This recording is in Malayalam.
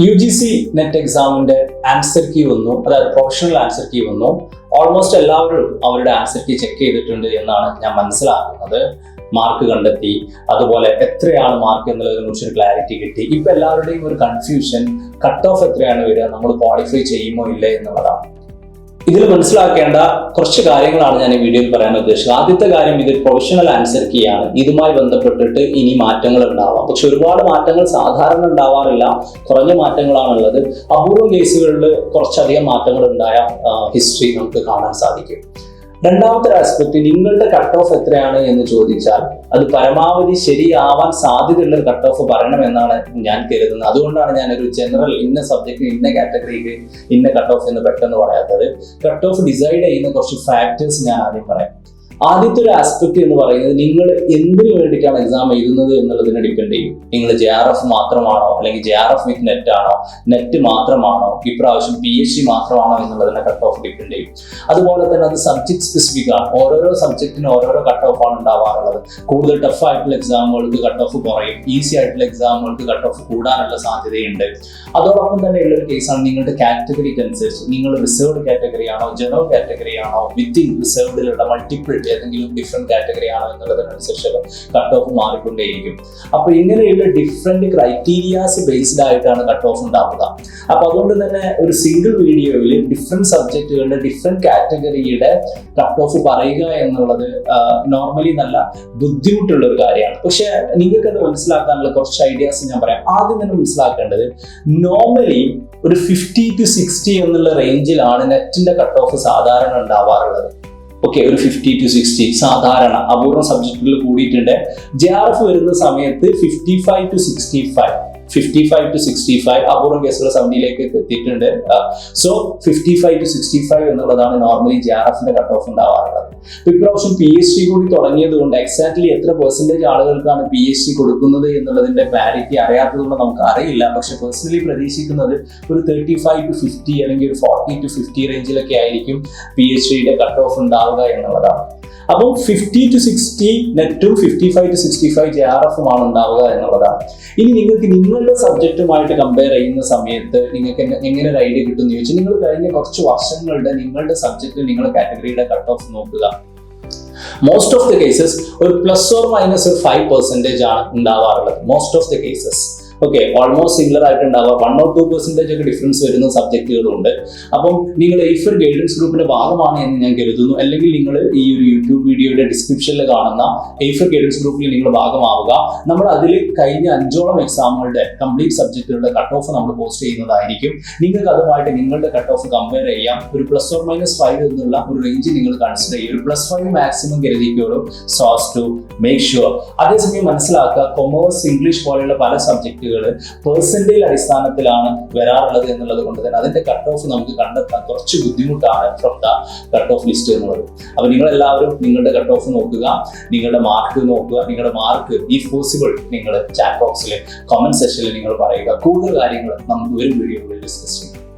യു ജി സി നെറ്റ് എക്സാമിന്റെ ആൻസർ കീ വന്നു. അതായത് പ്രൊഫഷണൽ ആൻസർ കീ വന്നു. ഓൾമോസ്റ്റ് എല്ലാവരും അവരുടെ ആൻസർ കീ ചെക്ക് ചെയ്തിട്ടുണ്ട് എന്നാണ് ഞാൻ മനസ്സിലാക്കുന്നത്. മാർക്ക് കണ്ടെത്തി. അതുപോലെ എത്രയാണ് മാർക്ക് എന്നുള്ളതിനെ കുറിച്ച് ഒരു ക്ലാരിറ്റി കിട്ടി. ഇപ്പൊ എല്ലാവരുടെയും ഒരു കൺഫ്യൂഷൻ കട്ട് ഓഫ് എത്രയാണ് വരിക നമ്മൾ ക്വാളിഫൈ ചെയ്യുമോ ഇല്ലേ എന്നുള്ളതാണ്. ഇതിൽ മനസ്സിലാക്കേണ്ട കുറച്ച് കാര്യങ്ങളാണ് ഞാൻ ഈ വീഡിയോയിൽ പറയാൻ ഉദ്ദേശിച്ചത്. ആദ്യത്തെ കാര്യം ഇത് പ്രൊഫഷണൽ ആൻസർ കീ ആണ്. ഇതുമായി ബന്ധപ്പെട്ടിട്ട് ഇനി മാറ്റങ്ങൾ ഉണ്ടാവാം. പക്ഷെ ഒരുപാട് മാറ്റങ്ങൾ സാധാരണ ഉണ്ടാവാറില്ല. കുറഞ്ഞ മാറ്റങ്ങളാണുള്ളത്. അപൂർവം കേസുകളിൽ കുറച്ചധികം മാറ്റങ്ങൾ ഉണ്ടായ ഹിസ്റ്ററി നമുക്ക് കാണാൻ സാധിക്കും. രണ്ടാമത്തെ ആസ്പെക്ട് നിങ്ങളുടെ കട്ട് ഓഫ് എത്രയാണ് എന്ന് ചോദിച്ചാൽ അത് പരമാവധി ശരിയാവാൻ സാധ്യതയുള്ള ഒരു കട്ട് ഓഫ് പറയണമെന്നാണ് ഞാൻ കരുതുന്നത്. അതുകൊണ്ടാണ് ഞാൻ ഒരു ജനറൽ ഇന്ന സബ്ജക്റ്റിന് ഇന്ന കാറ്റഗറിക്ക് ഇന്ന കട്ട് ഓഫ് എന്ന് പെട്ടെന്ന് പറയാത്തത്. കട്ട് ഓഫ് ഡിസൈഡ് ചെയ്യുന്ന കുറച്ച് ഫാക്ടേഴ്സ് ഞാൻ ആദ്യം പറയാം. ആദ്യത്തെ ഒരു ആസ്പെക്ട് എന്ന് പറയുന്നത് നിങ്ങൾ എന്തിനു വേണ്ടിയിട്ടാണ് എക്സാം എഴുതുന്നത് എന്നുള്ളതിനെ ഡിപ്പെൻഡ് ചെയ്യും. നിങ്ങൾ ജെ ആർ എഫ് മാത്രമാണോ? അല്ലെങ്കിൽ J R F with net ആണോ? നെറ്റ് മാത്രമാണോ? ഇപ്രാവശ്യം പി എച്ച് ഡി മാത്രമാണോ എന്നുള്ളതിനെ കട്ട് ഓഫ് ഡിപ്പെൻഡ് ചെയ്യും. അതുപോലെ തന്നെ അത് സബ്ജക്ട് സ്പെസിഫിക് ആണ്. ഓരോരോ സബ്ജക്റ്റിന് ഓരോരോ കട്ട് ഓഫ് ആണ് ഉണ്ടാവാറുള്ളത്. കൂടുതൽ ടഫ് ആയിട്ടുള്ള എക്സാമുകൾക്ക് കട്ട് ഓഫ് കുറയും. ഈസി ആയിട്ടുള്ള എക്സാമുകൾക്ക് കട്ട് ഓഫ് കൂടാനുള്ള സാധ്യതയുണ്ട്. അതോടൊപ്പം തന്നെ ഉള്ള ഒരു കേസാണ് നിങ്ങളുടെ കാറ്റഗറിക്ക് അനുസരിച്ച്. നിങ്ങൾ റിസർവ്ഡ് കാറ്റഗറി ആണോ? ജനറൽ കാറ്റഗറി ആണോ? വിത്തിൻ റിസർവ്ഡിലുള്ള മൾട്ടിപ്പിൾ ഏതെങ്കിലും ഡിഫറെന്റ് കാറ്റഗറി ആണോ എന്നുള്ളതിനനുസരിച്ച് കട്ട് ഓഫ് മാറിക്കൊണ്ടേയിരിക്കും. അപ്പൊ ഇങ്ങനെയുള്ള ഡിഫറെന്റ് ക്രൈറ്റീരിയാസ് ബേസ്ഡ് ആയിട്ടാണ് കട്ട് ഓഫ് ഉണ്ടാവുക. അപ്പൊ അതുകൊണ്ട് തന്നെ ഒരു സിംഗിൾ വീഡിയോയിൽ ഡിഫറെന്റ് സബ്ജക്റ്റുകളുടെ ഡിഫറെന്റ് കാറ്റഗറിയുടെ കട്ട് ഓഫ് പറയുക എന്നുള്ളത് നോർമലി നല്ല ബുദ്ധിമുട്ടുള്ള ഒരു കാര്യമാണ്. പക്ഷെ നിങ്ങൾക്ക് അത് മനസ്സിലാക്കാനുള്ള കുറച്ച് ഐഡിയാസ് ഞാൻ പറയാം. ആദ്യം തന്നെ മനസ്സിലാക്കേണ്ടത് നോർമലി ഒരു ഫിഫ്റ്റി ടു സിക്സ്റ്റി എന്നുള്ള റേഞ്ചിലാണ് നെറ്റിന്റെ കട്ട് ഓഫ് സാധാരണ ഉണ്ടാവാറുള്ളത്. ഓക്കെ ഒരു ഫിഫ്റ്റി ടു സിക്സ്റ്റി സാധാരണ അപൂർവ സബ്ജക്റ്റുകൾ കൂടിയിട്ടുണ്ട്. ജെ ആർ എഫ് വരുന്ന സമയത്ത് fifty five to sixty five fifty five to sixty five അപൂർവം കേസുകൾ സെവന്റിയിലേക്ക് എത്തിയിട്ടുണ്ട്. So fifty five to sixty five എന്നുള്ളതാണ് നോർമലി ജെ ആർ എഫിന്റെ കട്ട് ഓഫ് ഉണ്ടാവാറുള്ളത് ഇപ്രാവശ്യം പി എച്ച് ഡി കൂടി തുടങ്ങിയത് കൊണ്ട് എക്സാക്ട്ലി എത്ര പെർസെന്റേജ് ആളുകൾക്കാണ് പി എച്ച് ഡി കൊടുക്കുന്നത് എന്നുള്ളതിന്റെ ക്ലാരിറ്റി അറിയാത്തത് കൊണ്ട് നമുക്ക് അറിയില്ല. പക്ഷെ പേഴ്സണലി പ്രതീക്ഷിക്കുന്നത് ഒരു തേർട്ടി ഫൈവ് ടു ഫിഫ്റ്റി അല്ലെങ്കിൽ ഒരു ഫോർട്ടി ടു ഫിഫ്റ്റി റേഞ്ചിലൊക്കെ ആയിരിക്കും പി എച്ച് ഡിയുടെ കട്ട് ഓഫ് ഉണ്ടാവുക എന്നുള്ളതാണ്. അപ്പം ഫിഫ്റ്റി ടു സിക്സ്റ്റി നെറ്റും fifty five to sixty five J R എഫുമാണ് ഉണ്ടാവുക എന്നുള്ളതാണ്. ഇനി നിങ്ങൾക്ക് നിങ്ങളുടെ സബ്ജക്റ്റുമായിട്ട് കമ്പയർ ചെയ്യുന്ന സമയത്ത് നിങ്ങൾക്ക് എങ്ങനെ ഒരു ഐഡിയ കിട്ടുമെന്ന് ചോദിച്ചാൽ നിങ്ങൾ കഴിഞ്ഞ കുറച്ച് വർഷങ്ങളുടെ നിങ്ങളുടെ സബ്ജക്റ്റിൽ നിങ്ങളുടെ കാറ്റഗറിയുടെ കട്ട് ഓഫ് നോക്കുക. മോസ്റ്റ് ഓഫ് ദ കേസസ് ഒരു പ്ലസ് ഓർ മൈനസ് ഒരു ഫൈവ് പെർസെന്റേജ് ആണ് ഉണ്ടാവാറുള്ളത്. Most of the cases okay almost similar ആയിട്ടുണ്ടാവുക one or two percentage ഒക്കെ ഡിഫറൻസ് വരുന്ന സബ്ജക്റ്റുകളുണ്ട് അപ്പം നിങ്ങൾ എയ്ഫർ ഗൈഡൻസ് ഗ്രൂപ്പിന്റെ ഭാഗമാണ് എന്ന് ഞാൻ കരുതുന്നു. അല്ലെങ്കിൽ നിങ്ങൾ ഈ ഒരു യൂട്യൂബ് വീഡിയോയുടെ ഡിസ്ക്രിപ്ഷനിൽ കാണുന്ന എയ്ഫർ ഗൈഡൻസ് ഗ്രൂപ്പിൽ നിങ്ങൾ ഭാഗമാവുക. നമ്മൾ അതിൽ കഴിഞ്ഞ അഞ്ചോളം എക്സാമുകളുടെ കംപ്ലീറ്റ് സബ്ജക്റ്റുകളുടെ കട്ട് ഓഫ് നമ്മൾ പോസ്റ്റ് ചെയ്യുന്നതായിരിക്കും. നിങ്ങൾക്ക് അതുമായിട്ട് നിങ്ങളുടെ കട്ട് ഓഫ് കമ്പയർ ചെയ്യാം. ഒരു പ്ലസ് ഓർ മൈനസ് ഫൈവ് എന്നുള്ള ഒരു റേഞ്ച് നിങ്ങൾ കൺസിഡർ ചെയ്യും. ഒരു plus five maximum കരുതിക്കോളും. So as to make sure അതേസമയം മനസ്സിലാക്കുക കൊമേഴ്സ് ഇംഗ്ലീഷ് പോലെയുള്ള പല സബ്ജക്റ്റുകൾ പെർസെന്റേജ് അടിസ്ഥാനത്തിലാണ് വരാറുള്ളത് എന്നുള്ളത് കൊണ്ട് തന്നെ അതിന്റെ കട്ട് ഓഫ് നമുക്ക് കണ്ടെത്താൻ കുറച്ച് ബുദ്ധിമുട്ടാണ് from the cut off list എന്നുള്ളത്. അപ്പൊ നിങ്ങൾ എല്ലാവരും നിങ്ങളുടെ കട്ട് ഓഫ് നോക്കുക നിങ്ങളുടെ മാർക്ക് നോക്കുക നിങ്ങളുടെ മാർക്ക് ഈ പോസിബിൾ നിങ്ങൾ ചാറ്റ് ബോക്സിൽ കമന്റ് സെക്ഷനിൽ നിങ്ങൾ പറയുക. കൂടുതൽ കാര്യങ്ങൾ നമുക്ക് ഒരു വീഡിയോയിൽ ഡിസ്കസ് ചെയ്യാം.